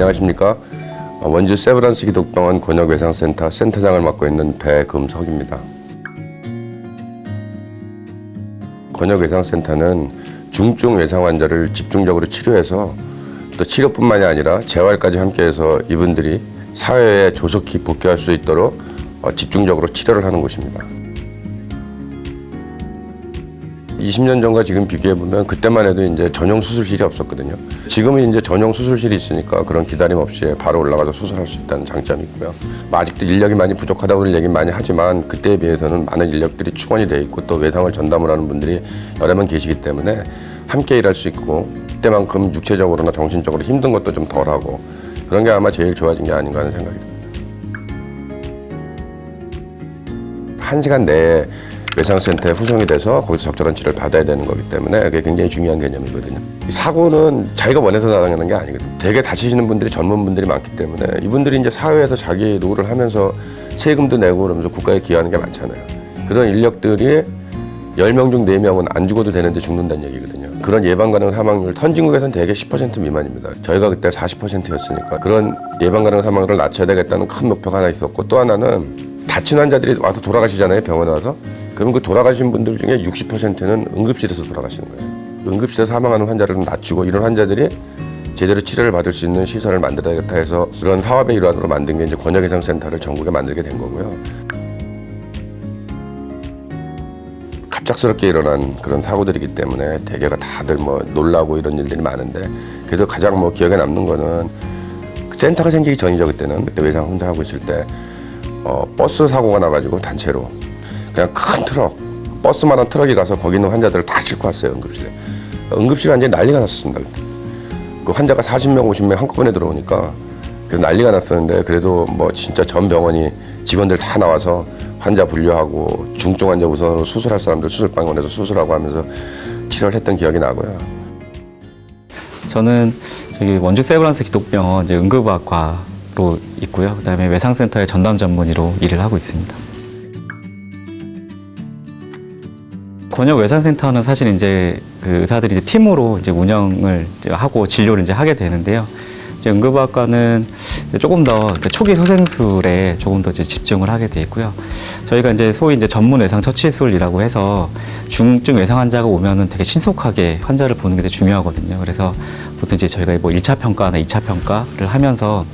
안녕하십니까. 어, 원주 세브란스 기독병원 권역외상센터 센터장을 맡고 있는 배금석입니다. 권역외상센터는 중증 외상 환자를 집중적으로 치료해서 또 치료뿐만이 아니라 재활까지 함께해서 이분들이 사회에 조속히 복귀할 수 있도록 어, 집중적으로 치료를 하는 곳입니다. 20년 전과 지금 비교해 보면 그때만 해도 이제 전용 수술실이 없었거든요. 지금은 이제 전용 수술실이 있으니까 그런 기다림 없이 바로 올라가서 수술할 수 있다는 장점이 있고요. 뭐 아직도 인력이 많이 부족하다고 얘기 많이 하지만 그때에 비해서는 많은 인력들이 충원이 돼 있고 또 외상을 전담을 하는 분들이 여러 명 계시기 때문에 함께 일할 수 있고 그때만큼 육체적으로나 정신적으로 힘든 것도 좀 덜하고 그런 게 아마 제일 좋아진 게 아닌가 하는 생각이 듭니다. 한 시간 내에 외상센터에 후송이 돼서 거기서 적절한 치료를 받아야 되는 거기 때문에 그게 굉장히 중요한 개념이거든요. 이 사고는 자기가 원해서 나가는 게 아니거든요. 되게 다치시는 분들이 젊은 분들이 많기 때문에 이분들이 이제 사회에서 자기 노후를 하면서 세금도 내고 그러면서 국가에 기여하는 게 많잖아요. 그런 인력들이 10명 중 4명은 안 죽어도 되는데 죽는다는 얘기거든요. 그런 예방 가능 사망률 선진국에서는 대개 10% 미만입니다. 저희가 그때 40%였으니까 그런 예방 가능 사망률을 낮춰야 되겠다는 큰 목표가 하나 있었고 또 하나는 다친 환자들이 와서 돌아가시잖아요 병원에 와서 그럼 그 돌아가신 분들 중에 60%는 응급실에서 돌아가시는 거예요. 응급실에서 사망하는 환자를 낮추고 이런 환자들이 제대로 치료를 받을 수 있는 시설을 만들어야겠다 해서 그런 사업의 일환으로 만든 게 이제 권역예상센터를 전국에 만들게 된 거고요. 갑작스럽게 일어난 그런 사고들이기 때문에 대개가 다들 뭐 놀라고 이런 일들이 많은데 그래도 가장 뭐 기억에 남는 거는 그 센터가 생기기 전이죠 그때는. 그때 외상 혼자 하고 있을 때 어, 버스 사고가 나가지고 단체로 그냥 큰 트럭 버스만한 트럭이 가서 거기 있는 환자들을 다 싣고 왔어요 응급실에 응급실 완전히 난리가 났었습니다. 그 환자가 40명 50명 한꺼번에 들어오니까 그 난리가 났었는데 그래도 뭐 진짜 전 병원이 직원들 다 나와서 환자 분류하고 중증 환자 우선으로 수술할 사람들 수술방원에서 수술하고 하면서 치료를 했던 기억이 나고요. 저는 저기 원주 세브란스 기독병원 이제 응급의학과로 있고요. 그다음에 외상센터의 전담 전문의로 일을 하고 있습니다. 권역 외상센터는 사실 이제 그 의사들이 이제 팀으로 이제 운영을 이제 하고 진료를 이제 하게 되는데요. 이제 응급의학과는 이제 조금 더 초기 소생술에 조금 더 이제 집중을 하게 돼 있고요. 저희가 이제 소위 이제 전문 외상 처치술이라고 해서 중증 외상 환자가 오면은 되게 신속하게 환자를 보는 게 되게 중요하거든요. 그래서 보통 이제 저희가 뭐 1차 평가나 2차 평가를 하면서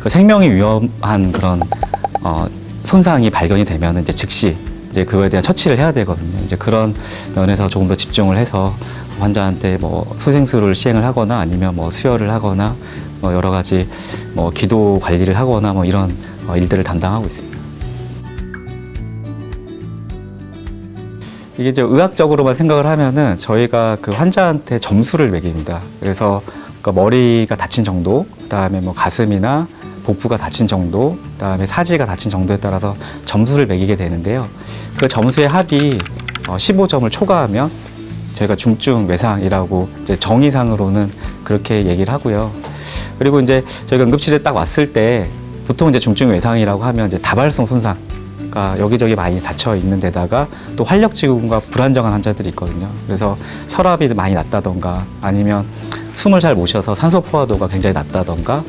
그 생명이 위험한 그런 어, 손상이 발견이 되면 이제 즉시 이제 그거에 대한 처치를 해야 되거든요. 이제 그런 면에서 조금 더 집중을 해서 환자한테 뭐 소생술을 시행을 하거나 아니면 뭐 수혈을 하거나 뭐 여러 가지 뭐 기도 관리를 하거나 뭐 이런 어, 일들을 담당하고 있습니다. 이게 이제 의학적으로만 생각을 하면은 저희가 그 환자한테 점수를 매깁니다. 그래서 그러니까 머리가 다친 정도, 그다음에 뭐 가슴이나 복부가 다친 정도, 그다음에 사지가 다친 정도에 따라서 점수를 매기게 되는데요. 그 점수의 합이 어, 15점을 초과하면 저희가 중증 외상이라고 이제 정의상으로는 그렇게 얘기를 하고요. 그리고 이제 저희가 응급실에 딱 왔을 때 보통 이제 중증 외상이라고 하면 이제 다발성 손상 여기저기 많이 다쳐 있는 데다가 또 활력 지구가 불안정한 환자들이 있거든요. 그래서 혈압이 많이 낮다던가 아니면 숨을 잘 못 쉬어서 산소 포화도가 굉장히 낮다던가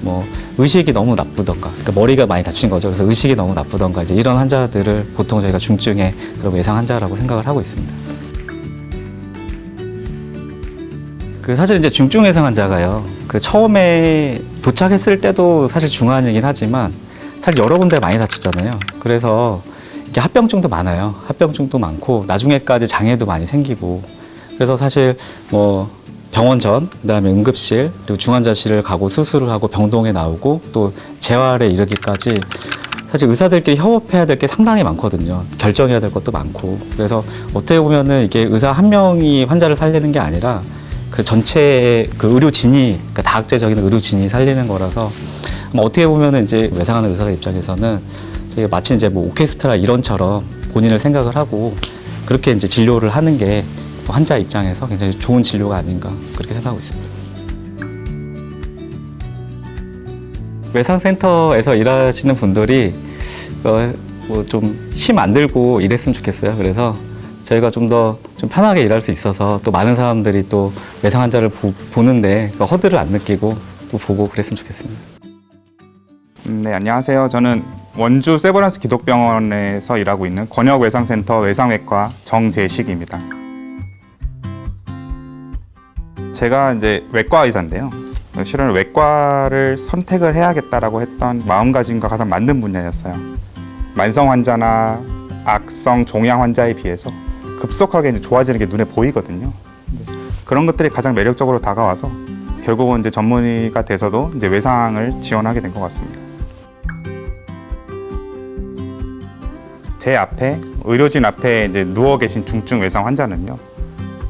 뭐 의식이 너무 나쁘던가 그러니까 머리가 많이 다친 거죠. 그래서 의식이 너무 나쁘던가 이제 이런 환자들을 보통 저희가 중증의 그런 외상 환자라고 생각을 하고 있습니다. 그 사실 이제 중증 외상 환자가요. 그 처음에 도착했을 때도 사실 중환이긴 하지만 사실 여러 군데 많이 다쳤잖아요. 그래서 이게 합병증도 많아요. 합병증도 많고 나중에까지 장애도 많이 생기고 그래서 사실 뭐 병원 전 그다음에 응급실 그리고 중환자실을 가고 수술을 하고 병동에 나오고 또 재활에 이르기까지 사실 의사들끼리 협업해야 될 게 상당히 많거든요. 결정해야 될 것도 많고 그래서 어떻게 보면은 이게 의사 한 명이 환자를 살리는 게 아니라 그 전체 그 의료진이 그러니까 다학제적인 의료진이 살리는 거라서 뭐 어떻게 보면은 이제 외상하는 의사 입장에서는 마치 이제 뭐 오케스트라 이론처럼 본인을 생각을 하고 그렇게 이제 진료를 하는 게 환자 입장에서 굉장히 좋은 진료가 아닌가 그렇게 생각하고 있습니다. 외상센터에서 일하시는 분들이 어, 뭐좀 힘 안 들고 일했으면 좋겠어요. 그래서 저희가 좀 더좀 편하게 일할 수 있어서 또 많은 사람들이 또 외상 환자를 보, 는데 허들을 안 느끼고 또 보고 그랬으면 좋겠습니다. 음, 네, 안녕하세요. 저는 원주 세브란스 기독병원에서 일하고 있는 권역 외상센터 외상외과 정재식입니다. 제가 이제 외과 의사인데요. 실은 외과를 선택을 해야겠다라고 했던 마음가짐과 가장 맞는 분야였어요. 만성 환자나 악성 종양 환자에 비해서 급속하게 이제 좋아지는 게 눈에 보이거든요. 그런 것들이 가장 매력적으로 다가와서 결국은 이제 전문의가 돼서도 이제 외상을 지원하게 된 것 같습니다. 제 앞에 의료진 앞에 이제 누워 계신 중증 외상 환자는요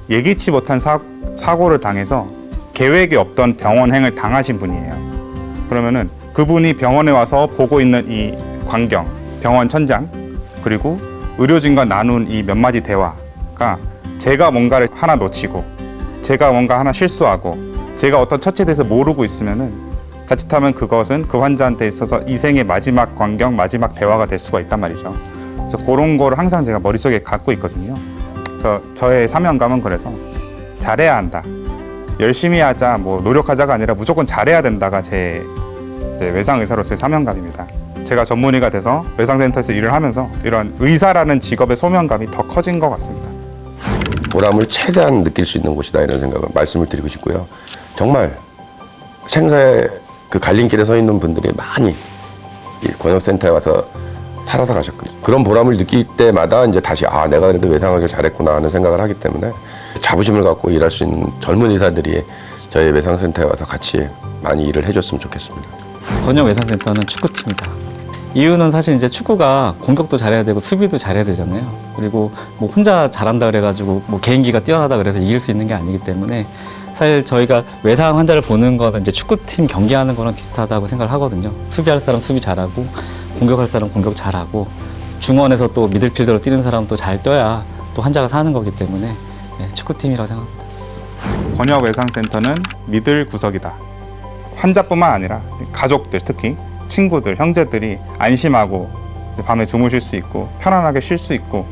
예기치 못한 사, 사고를 당해서 계획이 없던 병원행을 당하신 분이에요. 그러면은 그분이 병원에 와서 보고 있는 이 광경, 병원 천장 그리고 의료진과 나눈 이 몇 마디 대화가 제가 뭔가를 하나 놓치고 제가 뭔가 하나 실수하고 제가 어떤 처치에 대해서 모르고 있으면은 자칫하면 그것은 그 환자한테 있어서 이생의 마지막 광경, 마지막 대화가 될 수가 있단 말이죠. 그래서 그런 거를 항상 제가 머릿속에 갖고 있거든요. 그래서 저의 사명감은 그래서 잘해야 한다. 열심히 하자, 뭐 노력하자가 아니라 무조건 잘해야 된다가 제 외상 의사로서의 사명감입니다. 제가 전문의가 돼서 외상센터에서 일을 하면서 이런 의사라는 직업의 소명감이 더 커진 것 같습니다. 보람을 최대한 느낄 수 있는 곳이다 이런 생각을 말씀을 드리고 싶고요. 정말 생사의 그 갈림길에 서 있는 분들이 많이 이 권역센터에 와서 살아서 가셨거든요. 그런 보람을 느낄 때마다 이제 다시 아 내가 그래도 외상하길 잘했구나 하는 생각을 하기 때문에 자부심을 갖고 일할 수 있는 젊은 의사들이 저희 외상센터에 와서 같이 많이 일을 해줬으면 좋겠습니다. 권역 외상센터는 축구팀이다. 이유는 사실 이제 축구가 공격도 잘해야 되고 수비도 잘해야 되잖아요. 그리고 뭐 혼자 잘한다 그래가지고 뭐 개인기가 뛰어나다 그래서 이길 수 있는 게 아니기 때문에 사실 저희가 외상 환자를 보는 거는 이제 축구팀 경기하는 거랑 비슷하다고 생각을 하거든요. 수비할 사람 수비 잘하고 공격할 사람 공격 잘하고 중원에서 또 미들필더로 뛰는 사람 또 잘 뛰어야 또 환자가 사는 거기 때문에 네, 축구팀이라고 생각합니다. 권역 외상센터는 믿을 구석이다. 환자뿐만 아니라 가족들 특히 친구들, 형제들이 안심하고 밤에 주무실 수 있고 편안하게 쉴 수 있고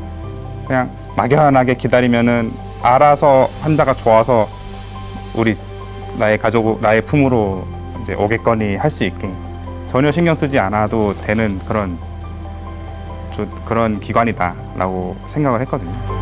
그냥 막연하게 기다리면은 알아서 환자가 좋아서 우리 나의 가족 나의 품으로 이제 오겠거니 할 수 있게 전혀 신경 쓰지 않아도 되는 그런 저- 그런 기관이다라고 생각을 했거든요.